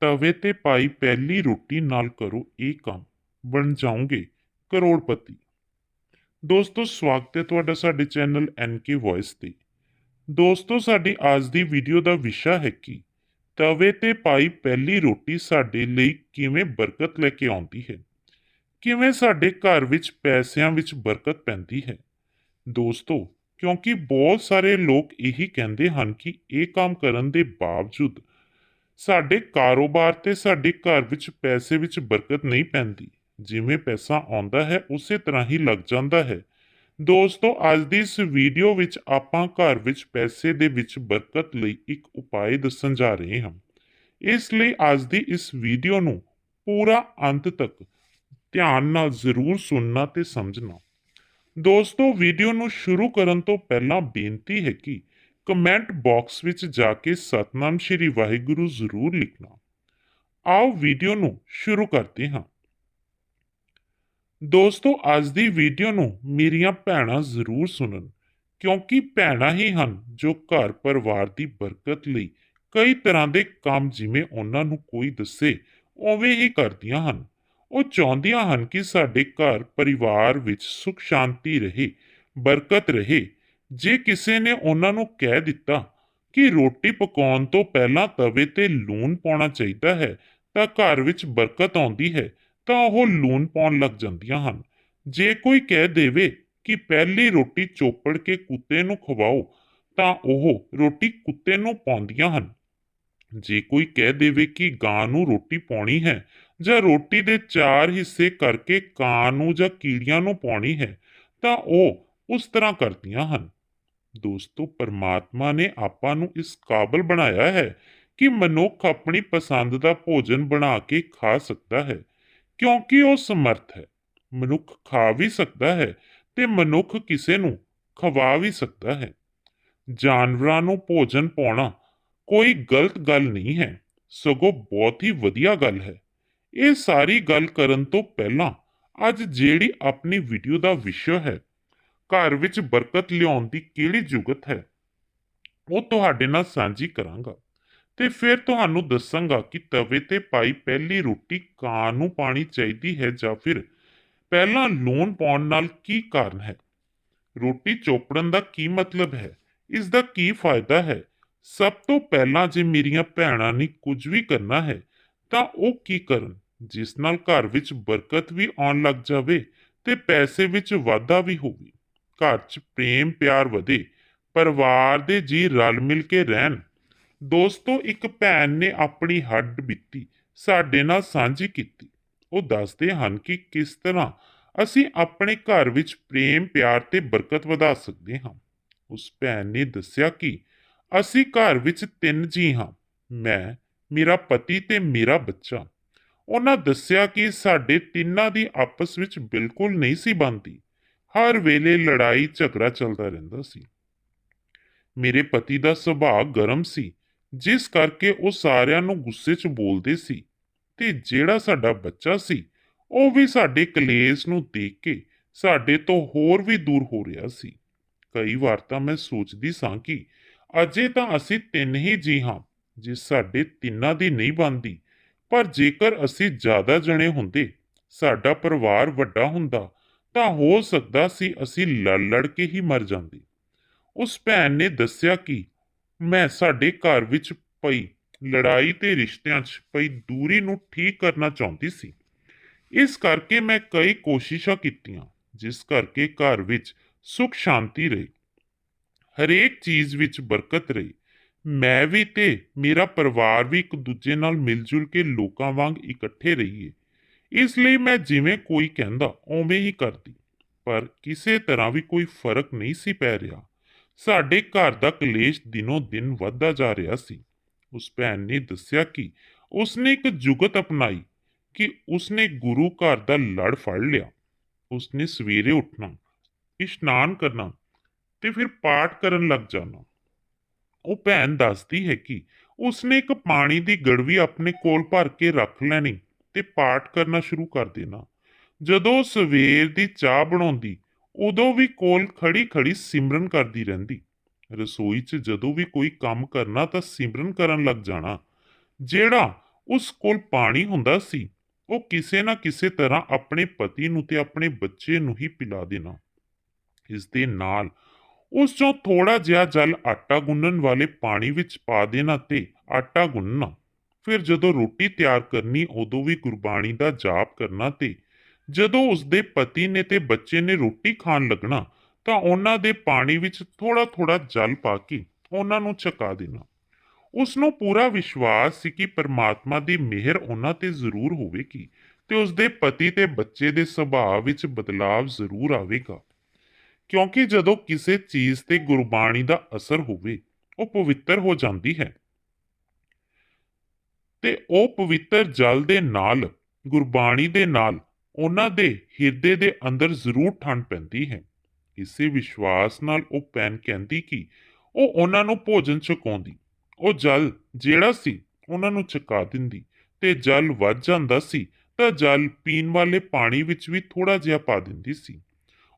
ਤਵੇ ਤੇ ਪਾਈ ਪਹਿਲੀ ਰੋਟੀ ਨਾਲ ਕਰੋ ਇਹ ਕੰਮ। ਬਣ ਜਾਓਗੇ ਕਰੋੜਪਤੀ। ਦੋਸਤੋ, ਸਵਾਗਤ ਹੈ ਤੁਹਾਡਾ ਸਾਡੇ ਚੈਨਲ ਐਨਕੇ ਵੌਇਸ ਤੇ। ਦੋਸਤੋ, ਸਾਡੀ ਅੱਜ ਦੀ ਵੀਡੀਓ ਦਾ ਵਿਸ਼ਾ ਹੈ ਕਿ? ਤਵੇ ਤੇ ਪਾਈ ਪਹਿਲੀ ਰੋਟੀ ਸਾਡੇ ਲਈ ਕਿਵੇਂ ਬਰਕਤ ਲੈ ਕੇ ਆਉਂਦੀ ਹੈ? ਕਿਵੇਂ ਸਾਡੇ ਘਰ ਵਿੱਚ ਪੈਸਿਆਂ ਵਿੱਚ ਬਰਕਤ ਪੈਂਦੀ ਹੈ? ਦੋਸਤੋ, ਕਿਉਂਕਿ ਬਹੁਤ ਸਾਰੇ ਲੋਕ ਇਹੀ ਕਹਿੰਦੇ ਹਨ ਕਿ ਇਹ ਕੰਮ ਕਰਨ ਦੇ ਬਾਵਜੂਦ ਸਾਡੇ ਕਾਰੋਬਾਰ ਤੇ ਸਾਡੇ ਘਰ ਵਿੱਚ ਪੈਸੇ ਵਿੱਚ ਬਰਕਤ ਨਹੀਂ ਪੈਂਦੀ। ਜਿਵੇਂ ਪੈਸਾ ਆਉਂਦਾ ਹੈ, ਉਸੇ ਤਰ੍ਹਾਂ ਹੀ ਲੱਗ ਜਾਂਦਾ ਹੈ। ਦੋਸਤੋ, ਅੱਜ ਦੀ ਇਸ ਵੀਡੀਓ ਵਿੱਚ ਆਪਾਂ ਘਰ ਵਿੱਚ ਪੈਸੇ ਦੇ ਵਿੱਚ ਬਰਕਤ ਲਈ ਇੱਕ ਉਪਾਅ ਦੱਸਣ ਜਾ ਰਹੇ ਹਾਂ। ਇਸ ਲਈ ਅੱਜ ਦੀ ਇਸ ਵੀਡੀਓ ਨੂੰ ਪੂਰਾ ਅੰਤ ਤੱਕ ਧਿਆਨ ਨਾਲ ਜ਼ਰੂਰ ਸੁਣਨਾ ਤੇ ਸਮਝਣਾ। ਦੋਸਤੋ, ਵੀਡੀਓ ਨੂੰ ਸ਼ੁਰੂ ਕਰਨ ਤੋਂ ਪਹਿਲਾਂ ਬੇਨਤੀ ਹੈ ਕਿ ਕਮੈਂਟ ਬਾਕਸ ਵਿੱਚ ਜਾ ਕੇ ਸਤਨਾਮ ਸ਼੍ਰੀ ਵਾਹਿਗੁਰੂ ਜ਼ਰੂਰ ਲਿਖਣਾ। ਆਓ ਵੀਡੀਓ ਨੂੰ ਸ਼ੁਰੂ ਕਰਦੇ ਹਾਂ। ਦੋਸਤੋ, ਅੱਜ ਦੀ ਵੀਡੀਓ ਨੂੰ ਮੇਰੀਆਂ ਭੈਣਾਂ ਜ਼ਰੂਰ ਸੁਣਨ, ਕਿਉਂਕਿ ਭੈਣਾਂ ਹੀ ਹਨ ਜੋ ਘਰ ਪਰਿਵਾਰ ਦੀ ਬਰਕਤ ਲਈ ਕਈ ਤਰ੍ਹਾਂ ਦੇ ਕੰਮ ਜਿਵੇਂ ਉਹਨਾਂ ਨੂੰ ਕੋਈ ਦੱਸੇ, ਉਵੇਂ ਹੀ ਕਰਦੀਆਂ ਹਨ। ਉਹ ਚਾਹੁੰਦੀਆਂ ਹਨ ਕਿ ਸਾਡੇ ਘਰ ਪਰਿਵਾਰ ਵਿੱਚ ਸੁਖ ਸ਼ਾਂਤੀ ਰਹੇ, ਬਰਕਤ ਰਹੇ ਜੇ ਕਿਸੇ ਨੇ ਉਹਨਾਂ ਨੂੰ ਕਹਿ ਦਿੱਤਾ ਕਿ ਰੋਟੀ ਪਕਾਉਣ ਤੋਂ ਪਹਿਲਾਂ ਤਵੇ ਤੇ ਲੂਣ ਪਾਉਣਾ ਚਾਹੀਦਾ ਹੈ, ਤਾਂ ਘਰ ਵਿੱਚ ਬਰਕਤ ਆਉਂਦੀ ਹੈ, ਤਾਂ ਉਹ ਲੂਣ ਪਾਉਣ ਲੱਗ ਜਾਂਦੀਆਂ ਹਨ। ਜੇ ਕੋਈ ਕਹਿ ਦੇਵੇ ਕਿ ਪਹਿਲੀ ਰੋਟੀ ਚੋਪੜ ਕੇ ਕੁੱਤੇ ਨੂੰ ਖਵਾਓ, ਤਾਂ ਉਹ ਰੋਟੀ ਕੁੱਤੇ ਨੂੰ ਪਾਉਂਦੀਆਂ ਹਨ। ਜੇ ਕੋਈ ਕਹਿ ਦੇਵੇ ਕਿ ਗਾਂ ਨੂੰ ਰੋਟੀ ਪਾਉਣੀ ਹੈ ਜਾਂ ਰੋਟੀ ਦੇ ਚਾਰ ਹਿੱਸੇ ਕਰਕੇ ਕਾਂ ਨੂੰ ਜਾਂ ਕੀੜੀਆਂ ਨੂੰ ਪਾਉਣੀ ਹੈ, ਤਾਂ ਉਹ ਉਸ ਤਰ੍ਹਾਂ ਕਰਦੀਆਂ ਹਨ। ਦੋਸਤੋ, ਪਰਮਾਤਮਾ ਨੇ ਆਪਾਂ ਨੂੰ ਇਸ ਕਾਬਲ ਬਣਾਇਆ ਹੈ ਕਿ ਮਨੁੱਖ ਆਪਣੀ ਪਸੰਦ ਦਾ ਭੋਜਨ ਬਣਾ ਕੇ ਖਾ ਸਕਦਾ ਹੈ, ਕਿਉਂਕਿ ਉਹ ਸਮਰਥ ਹੈ। ਮਨੁੱਖ ਖਾ ਵੀ ਸਕਦਾ ਹੈ ਤੇ ਮਨੁੱਖ ਕਿਸੇ ਨੂੰ ਖਵਾ ਵੀ ਸਕਦਾ ਹੈ। ਜਾਨਵਰਾਂ ਨੂੰ ਭੋਜਨ ਪਾਉਣਾ ਕੋਈ ਗਲਤ ਗੱਲ ਨਹੀਂ ਹੈ, ਸਗੋਂ ਬਹੁਤ ਹੀ ਵਧੀਆ ਗੱਲ ਹੈ। ਇਹ ਸਾਰੀ ਗੱਲ ਕਰਨ ਤੋਂ ਪਹਿਲਾਂ ਅੱਜ ਜਿਹੜੀ ਆਪਣੀ ਵੀਡੀਓ ਦਾ ਵਿਸ਼ਾ ਹੈ ਘਰ ਵਿੱਚ ਬਰਕਤ ਲਿਆਉਣ ਦੀ ਕਿਹੜੀ ਜੁਗਤ ਹੈ? ਉਹ ਤੁਹਾਡੇ ਨਾਲ ਸਾਂਝੀ ਕਰਾਂਗਾ ਤੇ ਫਿਰ ਤੁਹਾਨੂੰ ਦੱਸਾਂਗਾ ਕਿ ਤਵੇ ਤੇ ਪਾਈ ਪਹਿਲੀ ਰੋਟੀ ਕਾਂ ਨੂੰ ਪਾਣੀ ਚਾਹੀਦੀ ਹੈ ਜਾਂ ਫਿਰ ਪਹਿਲਾਂ ਲੂਣ ਪਾਉਣ ਨਾਲ ਕੀ ਕਾਰਨ ਹੈ? ਰੋਟੀ ਚੋਪੜਨ ਦਾ ਕੀ ਮਤਲਬ ਹੈ? ਇਸ ਦਾ ਕੀ ਫਾਇਦਾ ਹੈ? ਸਭ ਤੋਂ ਪਹਿਲਾਂ ਜੇ ਮੇਰੀਆਂ ਭੈਣਾਂ ਨੇ ਕੁਝ ਵੀ ਕਰਨਾ ਹੈ, ਤਾਂ ਉਹ ਕੀ ਕਰਨ? ਜਿਸ ਨਾਲ ਘਰ ਵਿੱਚ ਬਰਕਤ ਵੀ ਆਉਣ ਲੱਗ ਜਾਵੇ ਤੇ ਪੈਸੇ ਵਿੱਚ ਵਾਧਾ ਵੀ ਹੋਵੇ। ਘਰ 'ਚ ਪ੍ਰੇਮ ਪਿਆਰ ਵਧੇ, ਪਰਿਵਾਰ ਦੇ ਜੀ ਰਲ ਮਿਲ ਕੇ ਰਹਿਣ। ਦੋਸਤੋ, ਇੱਕ ਭੈਣ ਨੇ ਆਪਣੀ ਹੱਡ ਬੀਤੀ, ਸਾਡੇ ਨਾਲ ਸਾਂਝੀ ਕੀਤੀ। ਉਹ ਦੱਸਦੇ ਹਨ ਕਿ ਕਿਸ ਤਰ੍ਹਾਂ ਅਸੀਂ ਆਪਣੇ ਘਰ ਵਿੱਚ ਪ੍ਰੇਮ ਪਿਆਰ ਤੇ ਬਰਕਤ ਵਧਾ ਸਕਦੇ ਹਾਂ। ਉਸ ਭੈਣ ਨੇ ਦੱਸਿਆ ਕਿ ਅਸੀਂ ਘਰ ਵਿੱਚ ਤਿੰਨ ਜੀ ਹਾਂ। ਮੈਂ, ਮੇਰਾ ਪਤੀ ਤੇ ਮੇਰਾ ਬੱਚਾ। ਉਹਨਾਂ ਦੱਸਿਆ ਕਿ ਸਾਡੇ ਤਿੰਨਾਂ ਦੀ ਆਪਸ ਵਿੱਚ ਬਿਲਕੁਲ ਨਹੀਂ ਸੀ ਬਣਦੀ। ਹਰ ਵੇਲੇ ਲੜਾਈ ਝਗੜਾ ਚੱਲਦਾ ਰਹਿੰਦਾ ਸੀ। ਮੇਰੇ ਪਤੀ ਦਾ ਸੁਭਾਅ ਗਰਮ ਸੀ, ਜਿਸ ਕਰਕੇ ਉਹ ਸਾਰਿਆਂ ਨੂੰ ਗੁੱਸੇ 'ਚ ਬੋਲਦੇ ਸੀ ਤੇ ਜਿਹੜਾ ਸਾਡਾ ਬੱਚਾ ਸੀ, ਉਹ ਵੀ ਸਾਡੇ ਕਲੇਸ਼ ਨੂੰ ਦੇਖ ਕੇ ਸਾਡੇ ਤੋਂ ਹੋਰ ਵੀ ਦੂਰ ਹੋ ਰਿਹਾ ਸੀ। ਕਈ ਵਾਰ ਤਾਂ ਮੈਂ ਸੋਚਦੀ ਸਾਂ ਕਿ ਅਜੇ ਤਾਂ ਅਸੀਂ ਤਿੰਨ ਹੀ ਜੀ ਹਾਂ ਜੇ ਸਾਡੇ ਤਿੰਨਾਂ ਦੀ ਨਹੀਂ ਬਣਦੀ, ਪਰ ਜੇਕਰ ਅਸੀਂ ਜ਼ਿਆਦਾ ਜਣੇ ਹੁੰਦੇ, ਸਾਡਾ ਪਰਿਵਾਰ ਵੱਡਾ ਹੁੰਦਾ ਤਾਂ ਹੋ ਸਕਦਾ ਸੀ ਅਸੀਂ ਲੜ ਲੜ ਕੇ ਹੀ ਮਰ ਜਾਂਦੇ। ਉਸ ਭੈਣ ਨੇ ਦੱਸਿਆ ਕਿ ਮੈਂ ਸਾਡੇ ਘਰ ਵਿੱਚ ਪਈ ਲੜਾਈ ਤੇ ਰਿਸ਼ਤਿਆਂ 'ਚ ਪਈ ਦੂਰੀ ਨੂੰ ਠੀਕ ਕਰਨਾ ਚਾਹੁੰਦੀ ਸੀ। ਇਸ ਕਰਕੇ ਮੈਂ ਕਈ ਕੋਸ਼ਿਸ਼ਾਂ ਕੀਤੀਆਂ, ਜਿਸ ਕਰਕੇ ਘਰ ਵਿੱਚ ਸੁਖ ਸ਼ਾਂਤੀ ਰਹੀ। ਹਰੇਕ ਚੀਜ਼ ਵਿੱਚ ਬਰਕਤ ਰਹੀ। ਮੈਂ ਵੀ ਤੇ ਮੇਰਾ ਪਰਿਵਾਰ ਵੀ ਇੱਕ ਦੂਜੇ ਨਾਲ ਮਿਲ ਜੁਲ ਕੇ ਲੋਕਾਂ ਵਾਂਗ ਇਕੱਠੇ ਰਹੀਏ। ਇਸ ਲਈ ਮੈਂ ਜਿਵੇਂ ਕੋਈ ਕਹਿੰਦਾ, ਉਵੇਂ ਹੀ ਕਰਦੀ। ਪਰ ਕਿਸੇ ਤਰ੍ਹਾਂ ਵੀ ਕੋਈ ਫ਼ਰਕ ਨਹੀਂ ਸੀ ਪੈ ਰਿਹਾ। ਸਾਡੇ ਘਰ ਦਾ ਕਲੇਸ਼ ਦਿਨੋਂ ਦਿਨ ਵੱਧਦਾ ਜਾ ਰਿਹਾ ਸੀ। ਉਸ ਭੈਣ ਨੇ ਦੱਸਿਆ ਕਿ ਉਸਨੇ ਇੱਕ ਜੁਗਤ ਅਪਣਾਈ, ਕਿ ਉਸਨੇ ਗੁਰੂ ਘਰ ਦਾ ਲੜ ਫੜ ਲਿਆ। ਉਸਨੇ ਸਵੇਰੇ ਉੱਠਣਾ, ਇਸ਼ਨਾਨ ਕਰਨਾ ਤੇ ਫਿਰ ਪਾਠ ਕਰਨ ਲੱਗ ਜਾਣਾ। ਉਹ ਭੈਣ ਦੱਸਦੀ ਹੈ ਕਿ ਉਸਨੇ ਇੱਕ ਪਾਣੀ ਦੀ ਗੜਵੀ ਆਪਣੇ ਕੋਲ ਭਰ ਕੇ ਰੱਖ ਲੈਣੀ। ਤੇ ਪਾਠ ਕਰਨਾ ਸ਼ੁਰੂ ਕਰ ਦੇਣਾ। ਜਦੋਂ ਸਵੇਰ ਦੀ ਚਾਹ ਬਣਾਉਂਦੀ, ਉਦੋਂ ਵੀ ਕੋਲ ਖੜੀ ਖੜੀ ਸਿਮਰਨ ਕਰਦੀ ਰਹਿੰਦੀ। ਰਸੋਈ 'ਚ ਜਦੋਂ ਵੀ ਕੋਈ ਕੰਮ ਕਰਨਾ ਤਾਂ ਸਿਮਰਨ ਕਰਨ ਲੱਗ ਜਾਣਾ। ਜਿਹੜਾ ਉਸ ਕੋਲ ਪਾਣੀ ਹੁੰਦਾ ਸੀ, ਉਹ ਕਿਸੇ ਨਾ ਕਿਸੇ ਤਰ੍ਹਾਂ ਆਪਣੇ ਪਤੀ ਨੂੰ ਤੇ ਆਪਣੇ ਬੱਚੇ ਨੂੰ ਹੀ ਪਿਲਾ ਦੇਣਾ। ਇਸ ਦੇ ਨਾਲ ਉਸ ਚੋਂ ਥੋੜਾ ਜਿਹਾ ਜਲ ਆਟਾ ਗੁੰਨਣ ਵਾਲੇ ਪਾਣੀ ਵਿੱਚ ਪਾ ਦੇਣਾ ਤੇ ਆਟਾ ਗੁੰਨਣਾ। ਫਿਰ ਜਦੋਂ ਰੋਟੀ ਤਿਆਰ ਕਰਨੀ, ਉਦੋਂ ਵੀ ਗੁਰਬਾਣੀ ਦਾ ਜਾਪ ਕਰਨਾ ਤੇ ਜਦੋਂ ਉਸਦੇ ਪਤੀ ਨੇ ਤੇ ਬੱਚੇ ਨੇ ਰੋਟੀ ਖਾਣ ਲੱਗਣਾ, ਤਾਂ ਉਹਨਾਂ ਦੇ ਪਾਣੀ ਵਿੱਚ ਥੋੜਾ ਥੋੜਾ ਜਲ ਪਾ ਕੇ ਉਹਨਾਂ ਨੂੰ ਛਕਾ ਦੇਣਾ। ਉਸ ਨੂੰ ਪੂਰਾ ਵਿਸ਼ਵਾਸ ਸੀ ਕਿ ਪਰਮਾਤਮਾ ਦੀ ਮਿਹਰ ਉਹਨਾਂ ਤੇ ਜ਼ਰੂਰ ਹੋਵੇਗੀ ਤੇ ਉਸਦੇ ਪਤੀ ਤੇ ਬੱਚੇ ਦੇ ਸੁਭਾਅ ਵਿੱਚ ਬਦਲਾਵ ਜ਼ਰੂਰ ਆਵੇਗਾ। ਕਿਉਂਕਿ ਜਦੋਂ ਕਿਸੇ ਚੀਜ਼ ਤੇ ਗੁਰਬਾਣੀ ਦਾ ਅਸਰ ਹੋਵੇ, ਉਹ ਪਵਿੱਤਰ ਹੋ ਜਾਂਦੀ ਹੈ। ਤੇ ਉਹ ਪਵਿੱਤਰ ਜਲ ਦੇ ਨਾਲ, ਗੁਰਬਾਣੀ ਦੇ ਨਾਲ, ਉਹਨਾਂ ਦੇ ਹਿਰਦੇ ਦੇ ਅੰਦਰ ਜ਼ਰੂਰ ਠੰਡ ਪੈਂਦੀ ਹੈ। ਇਸੇ ਵਿਸ਼ਵਾਸ ਨਾਲ ਉਹ ਪੈਨ ਕਹਿੰਦੀ ਕਿ ਉਹ ਉਹਨਾਂ ਨੂੰ ਭੋਜਨ ਚੁਕਾਉਂਦੀ ਉਹ ਜਲ ਜਿਹੜਾ ਸੀ, ਉਹਨਾਂ ਨੂੰ ਚੁਕਾ ਦਿੰਦੀ ਤੇ ਜਲ ਵੱਧ ਜਾਂਦਾ ਸੀ ਤਾਂ ਜਲ ਪੀਣ ਵਾਲੇ ਪਾਣੀ ਵਿੱਚ ਵੀ ਥੋੜਾ ਜਿਹਾ ਪਾ ਦਿੰਦੀ ਸੀ।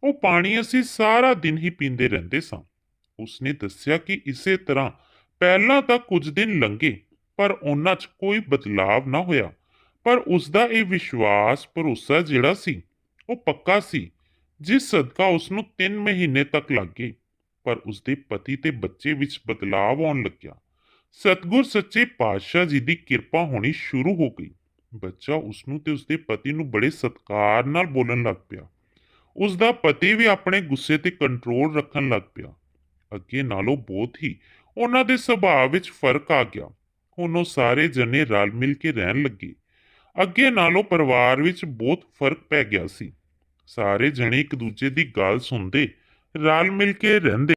ਉਹ ਪਾਣੀ ਅਸੀਂ ਸਾਰਾ ਦਿਨ ਹੀ ਪੀਂਦੇ ਰਹਿੰਦੇ ਸਾਂ। ਉਸਨੇ ਦੱਸਿਆ ਕਿ ਇਸੇ ਤਰ੍ਹਾਂ ਪਹਿਲਾਂ ਤਾਂ ਕੁਝ ਦਿਨ ਲੰਘੇ ਪਰ ਉਹਨਾਂ 'ਚ ਕੋਈ ਬਦਲਾਵ ਨਾ ਹੋਇਆ। ਪਰ ਉਸ ਦਾ ਇਹ ਵਿਸ਼ਵਾਸ, ਭਰੋਸਾ ਜਿਹੜਾ ਸੀ, ਉਹ ਪੱਕਾ ਸੀ, ਜਿਸ ਸਦਕਾ ਉਸ ਨੂੰ 3 ਮਹੀਨੇ ਤੱਕ ਲੱਗ ਗਏ। ਪਰ ਉਸਦੇ ਪਤੀ ਤੇ ਬੱਚੇ ਵਿੱਚ ਬਦਲਾਵ ਆਉਣ ਲੱਗਿਆ। ਸਤਗੁਰ ਸੱਚੇ ਪਾਤਸ਼ਾਹ ਜੀ ਦੀ ਕਿਰਪਾ ਹੋਣੀ ਸ਼ੁਰੂ ਹੋ ਗਈ। ਬੱਚਾ ਉਸ ਨੂੰ ਤੇ ਉਸਦੇ ਪਤੀ ਨੂੰ ਬੜੇ ਸਤਿਕਾਰ ਨਾਲ ਬੋਲਣ ਲੱਗ ਪਿਆ। ਉਸ ਦਾ ਪਤੀ ਵੀ ਆਪਣੇ ਗੁੱਸੇ ਤੇ ਕੰਟਰੋਲ ਰੱਖਣ ਲੱਗ ਪਿਆ। ਅੱਗੇ ਨਾਲੋਂ ਬਹੁਤ ਹੀ ਉਹਨਾਂ ਦੇ ਸੁਭਾਅ ਵਿੱਚ ਫ਼ਰਕ ਆ ਗਿਆ। ਹੁਣ ਉਹ ਸਾਰੇ ਜਣੇ ਰਲ ਮਿਲ ਕੇ ਰਹਿਣ ਲੱਗੇ। ਅੱਗੇ ਨਾਲੋਂ ਪਰਿਵਾਰ ਵਿੱਚ ਬਹੁਤ ਫ਼ਰਕ ਪੈ ਗਿਆ ਸੀ। ਸਾਰੇ ਜਣੇ ਇੱਕ ਦੂਜੇ ਦੀ ਗੱਲ ਸੁਣਦੇ, ਰਲ ਮਿਲ ਕੇ ਰਹਿੰਦੇ।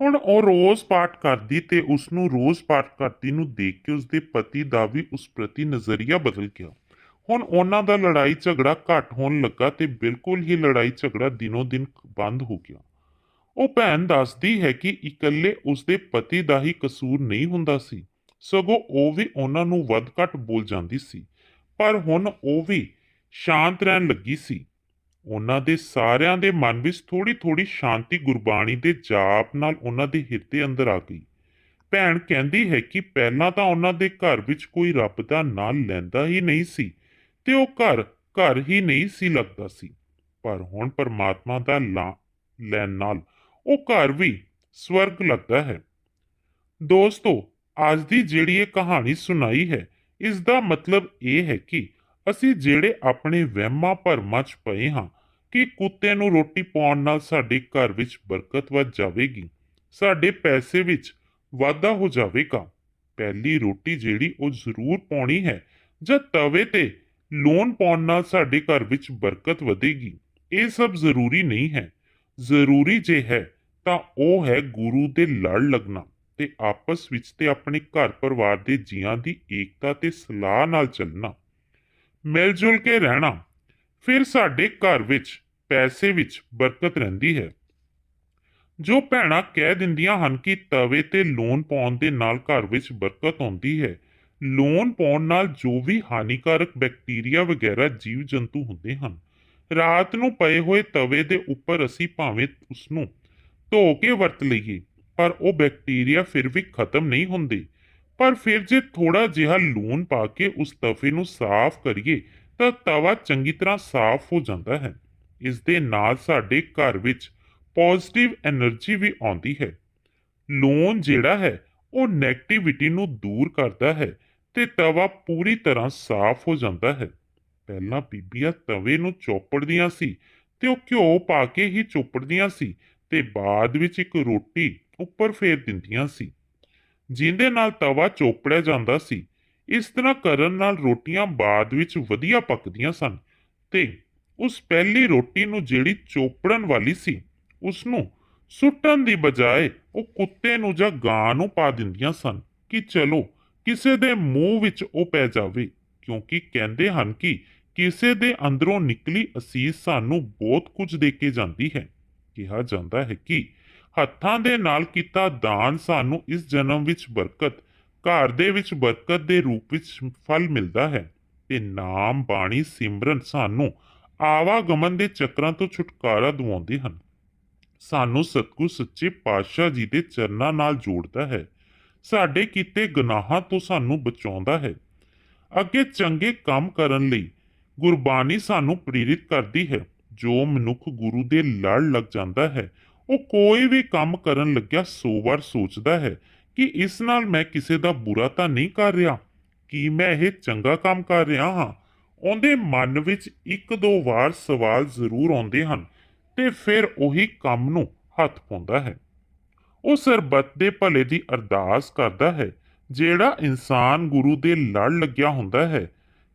ਹੁਣ ਉਹ ਰੋਜ਼ ਪਾਠ ਕਰਦੀ ਤੇ ਉਸ ਨੂੰ ਰੋਜ਼ ਪਾਠ ਕਰਦੀ ਨੂੰ ਦੇਖ ਕੇ ਉਸਦੇ ਪਤੀ ਦਾ ਵੀ ਉਸ ਪ੍ਰਤੀ ਨਜ਼ਰੀਆ ਬਦਲ ਗਿਆ। ਹੁਣ ਉਹਨਾਂ ਦਾ ਲੜਾਈ ਝਗੜਾ ਘੱਟ ਹੋਣ ਲੱਗਾ ਤੇ ਬਿਲਕੁਲ ਹੀ ਲੜਾਈ ਝਗੜਾ ਦਿਨੋ ਦਿਨ ਬੰਦ ਹੋ ਗਿਆ। ਉਹ ਭੈਣ ਦੱਸਦੀ ਹੈ ਕਿ ਇਕੱਲੇ ਉਸਦੇ ਪਤੀ ਦਾ ਹੀ ਕਸੂਰ ਨਹੀਂ ਹੁੰਦਾ ਸੀ। ਸਗੋਂ ਉਹ ਵੀ ਉਹਨਾਂ ਨੂੰ ਵੱਧ ਘੱਟ ਬੋਲ ਜਾਂਦੀ ਸੀ, ਪਰ ਹੁਣ ਉਹ ਵੀ ਸ਼ਾਂਤ ਰਹਿਣ ਲੱਗੀ ਸੀ। ਉਹਨਾਂ ਦੇ ਸਾਰਿਆਂ ਦੇ ਮਨ ਵਿੱਚ ਥੋੜੀ ਥੋੜੀ ਸ਼ਾਂਤੀ ਗੁਰਬਾਣੀ ਦੇ ਜਾਪ ਨਾਲ ਉਹਨਾਂ ਦੇ ਹਿਰਦੇ ਅੰਦਰ ਆ ਗਈ। ਭੈਣ ਕਹਿੰਦੀ ਹੈ ਕਿ ਪਹਿਲਾਂ ਤਾਂ ਉਹਨਾਂ ਦੇ ਘਰ ਵਿੱਚ ਕੋਈ ਰੱਬ ਦਾ ਨਾਮ ਲੈਂਦਾ ਹੀ ਨਹੀਂ ਸੀ ਤੇ ਉਹ ਘਰ ਘਰ ਹੀ ਨਹੀਂ ਸੀ ਲੱਗਦਾ ਸੀ। ਪਰ ਹੁਣ ਪਰਮਾਤਮਾ ਦਾ ਲਾ, ਲੈਣ ਨਾਲ ਉਹ ਘਰ ਵੀ ਸਵਰਗ ਲੱਗਦਾ ਹੈ। ਦੋਸਤੋ ਅੱਜ ਦੀ ਜਿਹੜੀ ਇਹ ਕਹਾਣੀ ਸੁਣਾਈ ਹੈ ਇਸ ਦਾ ਮਤਲਬ ਇਹ ਹੈ ਕਿ ਅਸੀਂ ਜਿਹੜੇ ਆਪਣੇ ਵਹਿਮਾਂ ਭਰਮਾਂ 'ਚ ਪਏ ਹਾਂ ਕਿ ਕੁੱਤੇ ਨੂੰ ਰੋਟੀ ਪਾਉਣ ਨਾਲ ਸਾਡੇ ਘਰ ਵਿੱਚ ਬਰਕਤ ਵੱਧ ਜਾਵੇਗੀ, ਸਾਡੇ ਪੈਸੇ ਵਿੱਚ ਵਾਧਾ ਹੋ ਜਾਵੇਗਾ, ਪਹਿਲੀ ਰੋਟੀ ਜਿਹੜੀ ਉਹ ਜ਼ਰੂਰ ਪਾਉਣੀ ਹੈ ਜਾਂ ਤਵੇ ਤੇ ਲੋਨ ਪਾਉਣ ਨਾਲ ਸਾਡੇ ਘਰ ਵਿੱਚ ਬਰਕਤ ਵਧੇਗੀ, ਇਹ ਸਭ ਜ਼ਰੂਰੀ ਨਹੀਂ ਹੈ, ਜ਼ਰੂਰੀ ਜੇ ਹੈ ਤਾਂ ਉਹ ਹੈ ਗੁਰੂ ਦੇ ਲੜ ਲੱਗਣਾ। ਤੇ ਆਪਸ ਵਿੱਚ ਤੇ ਆਪਣੇ ਘਰ ਪਰਿਵਾਰ ਦੇ ਜੀਆਂ ਦੀ ਏਕਤਾ ਤੇ ਸਲਾਹ ਨਾਲ ਚੱਲਣਾ ਮਿਲ ਜੁਲ ਕੇ ਰਹਿਣਾ, ਫਿਰ ਸਾਡੇ ਘਰ ਵਿੱਚ ਪੈਸੇ ਵਿੱਚ ਬਰਕਤ ਰਹਿੰਦੀ ਹੈ। ਜੋ ਭੈਣਾਂ ਕਹਿ ਦਿੰਦੀਆਂ ਹਨ ਕਿ ਤਵੇ ਤੇ ਲੂਣ ਪਾਉਣ ਦੇ ਨਾਲ ਘਰ ਵਿੱਚ ਬਰਕਤ ਆਉਂਦੀ ਹੈ, ਲੂਣ ਪਾਉਣ ਨਾਲ ਜੋ ਵੀ ਹਾਨੀਕਾਰਕ ਬੈਕਟੀਰੀਆ ਵਗੈਰਾ ਜੀਵ ਜੰਤੂ ਹੁੰਦੇ ਹਨ, ਰਾਤ ਨੂੰ ਪਏ ਹੋਏ ਤਵੇ ਦੇ ਉੱਪਰ ਅਸੀਂ ਭਾਵੇਂ ਉਸ ਨੂੰ ਧੋ ਕੇ ਵਰਤ ਲਈਏ। ਪਰ ਉਹ ਬੈਕਟੀਰੀਆ ਫਿਰ ਵੀ ਖਤਮ ਨਹੀਂ ਹੁੰਦੇ। ਪਰ ਫਿਰ ਜੇ ਥੋੜਾ ਜਿਹਾ ਲੂਣ ਪਾ ਕੇ ਉਸ ਤਵੇ ਨੂੰ ਸਾਫ਼ ਕਰੀਏ, ਤਾਂ ਤਵਾ ਚੰਗੀ ਤਰ੍ਹਾਂ ਸਾਫ਼ ਹੋ ਜਾਂਦਾ ਹੈ। ਇਸ ਦੇ ਨਾਲ ਸਾਡੇ ਘਰ ਵਿੱਚ ਪੋਜ਼ਿਟਿਵ એનર્ਜੀ ਵੀ ਆਉਂਦੀ ਹੈ। ਲੂਣ ਜਿਹੜਾ ਹੈ, ਉਹ 네ਗੇਟਿਵਿਟੀ ਨੂੰ ਦੂਰ ਕਰਦਾ ਹੈ ਤੇ ਤਵਾ ਪੂਰੀ ਤਰ੍ਹਾਂ ਸਾਫ਼ ਹੋ ਜਾਂਦਾ ਹੈ। ਪਹਿਲਾਂ ਬੀਬੀਆਂ ਤਵੇ ਨੂੰ ਚੋਪੜਦੀਆਂ ਸੀ ਤੇ ਉਹ ਘਿਓ ਪਾ ਕੇ ਹੀ ਚੋਪੜਦੀਆਂ ਸੀ ਤੇ ਬਾਅਦ ਵਿੱਚ ਇੱਕ ਰੋਟੀ ਉੱਪਰ ਫੇਰ ਦਿੰਦੀਆਂ ਸੀ। ਜਿੰਦੇ ਨਾਲ ਤਵਾ ਚੋਪੜਿਆ ਜਾਂਦਾ ਸੀ, ਇਸ ਤਰ੍ਹਾਂ ਕਰਨ ਨਾਲ ਰੋਟੀਆਂ ਬਾਅਦ ਵਿੱਚ ਵਧੀਆ ਪੱਕਦੀਆਂ ਸਨ ਤੇ ਉਸ ਪਹਿਲੀ ਰੋਟੀ ਨੂੰ ਜਿਹੜੀ ਚੋਪੜਨ ਵਾਲੀ ਸੀ ਉਸ ਨੂੰ ਸੁੱਟਣ ਦੀ ਬਜਾਏ ਉਹ ਕੁੱਤੇ ਨੂੰ ਜਾਂ ਗਾਂ ਨੂੰ ਪਾ ਦਿੰਦੀਆਂ ਸਨ ਕਿ ਚਲੋ ਕਿਸੇ ਦੇ ਮੂੰਹ ਵਿੱਚ ਉਹ ਪੈ ਜਾਵੇ, ਕਿਉਂਕਿ ਕਹਿੰਦੇ ਹਨ ਕਿ ਕਿਸੇ ਦੇ ਅੰਦਰੋਂ ਨਿਕਲੀ ਅਸੀਸ ਸਾਨੂੰ ਬਹੁਤ ਕੁਝ ਦੇ ਕੇ ਜਾਂਦੀ ਹੈ। ਕਿਹਾ ਜਾਂਦਾ ਹੈ ਕਿ ਹੱਥਾਂ ਦੇ ਨਾਲ ਕੀਤਾ ਦਾਨ ਸਾਨੂੰ ਇਸ ਜਨਮ ਵਿੱਚ ਬਰਕਤ, ਘਰ ਦੇ ਵਿੱਚ ਬਰਕਤ ਦੇ ਰੂਪ ਵਿੱਚ ਫਲ ਮਿਲਦਾ ਹੈ ਤੇ ਨਾਮ ਬਾਣੀ ਸਿਮਰਨ ਸਾਨੂੰ ਆਵਾਗਮਨ ਦੇ ਚੱਕਰਾਂ ਤੋਂ ਛੁਟਕਾਰਾ ਦਿਵਾਉਂਦੇ ਹਨ। ਸਾਨੂੰ ਸਤਿਗੁਰ ਸੱਚੇ ਪਾਤਸ਼ਾਹ ਜੀ ਦੇ ਚਰਨਾਂ ਨਾਲ ਜੋੜਦਾ ਹੈ, ਸਾਡੇ ਕੀਤੇ ਗੁਨਾਹਾਂ ਤੋਂ ਸਾਨੂੰ ਬਚਾਉਂਦਾ ਹੈ। ਅੱਗੇ ਚੰਗੇ ਕੰਮ ਕਰਨ ਲਈ ਗੁਰਬਾਣੀ ਸਾਨੂੰ ਪ੍ਰੇਰਿਤ ਕਰਦੀ ਹੈ। ਜੋ ਮਨੁੱਖ ਗੁਰੂ ਦੇ ਲੜ ਲੱਗ ਜਾਂਦਾ ਹੈ, ਉਹ ਕੋਈ ਵੀ ਕੰਮ ਕਰਨ ਲੱਗਿਆ ਸੌ ਵਾਰ ਸੋਚਦਾ ਹੈ ਕਿ ਇਸ ਨਾਲ ਮੈਂ ਕਿਸੇ ਦਾ ਬੁਰਾ ਤਾਂ ਨਹੀਂ ਕਰ ਰਿਹਾ, ਕੀ ਮੈਂ ਇਹ ਚੰਗਾ ਕੰਮ ਕਰ ਰਿਹਾ ਹਾਂ? ਉਹਦੇ ਮਨ ਵਿੱਚ ਇੱਕ ਦੋ ਵਾਰ ਸਵਾਲ ਜ਼ਰੂਰ ਆਉਂਦੇ ਹਨ ਤੇ ਫਿਰ ਉਹੀ ਕੰਮ ਨੂੰ ਹੱਥ ਪਾਉਂਦਾ ਹੈ। ਉਹ ਸਰਬੱਤ ਦੇ ਭਲੇ ਦੀ ਅਰਦਾਸ ਕਰਦਾ ਹੈ, ਜਿਹੜਾ ਇਨਸਾਨ ਗੁਰੂ ਦੇ ਲੜ ਲੱਗਿਆ ਹੁੰਦਾ ਹੈ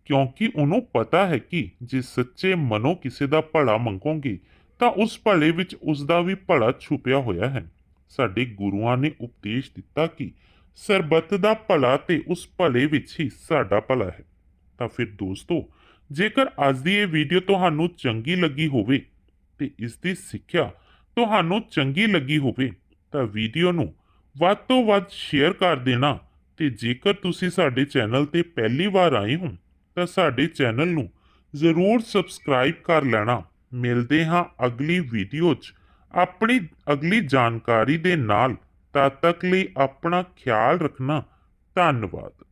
ਕਿਉਂਕਿ ਉਹਨੂੰ ਪਤਾ ਹੈ ਕਿ ਜੇ ਸੱਚੇ ਮਨੋਂ ਕਿਸੇ ਦਾ ਭਲਾ ਮੰਗੋਗੇ ਤਾਂ ਉਸ ਭਲੇ ਵਿੱਚ ਉਸ ਦਾ ਵੀ ਭਲਾ ਛੁਪਿਆ ਹੋਇਆ ਹੈ ਸਾਡੇ ਗੁਰੂਆਂ ਨੇ ਉਪਦੇਸ਼ ਦਿੱਤਾ ਕਿ ਸਰਬੱਤ ਦਾ ਭਲਾ ਤੇ ਉਸ ਭਲੇ ਵਿੱਚ ਹੀ ਸਾਡਾ ਭਲਾ ਹੈ ਤਾਂ ਫਿਰ ਦੋਸਤੋ ਜੇਕਰ ਅੱਜ ਦੀ ਇਹ ਵੀਡੀਓ ਤੁਹਾਨੂੰ ਚੰਗੀ ਲੱਗੀ ਹੋਵੇ ਤੇ ਇਸ ਦੀ ਸਿੱਖਿਆ ਤੁਹਾਨੂੰ ਚੰਗੀ ਲੱਗੀ ਹੋਵੇ ਤਾਂ ਵੀਡੀਓ ਨੂੰ ਵੱਧ ਤੋਂ ਵੱਧ ਸ਼ੇਅਰ ਕਰ ਦੇਣਾ ਤੇ ਜੇਕਰ ਤੁਸੀਂ ਸਾਡੇ ਚੈਨਲ ਤੇ ਪਹਿਲੀ ਵਾਰ ਆਏ ਹੋ ਤਾਂ ਸਾਡੇ ਚੈਨਲ ਨੂੰ ਜ਼ਰੂਰ ਸਬਸਕ੍ਰਾਈਬ ਕਰ ਲੈਣਾ। ਮਿਲਦੇ ਹਾਂ ਅਗਲੀ ਵੀਡੀਓ 'ਚ। ਆਪਣੀ ਅਗਲੀ ਜਾਣਕਾਰੀ ਦੇ ਨਾਲ। ਤਦ ਤੱਕ ਲਈ ਆਪਣਾ ਖਿਆਲ ਰੱਖਣਾ। ਧੰਨਵਾਦ।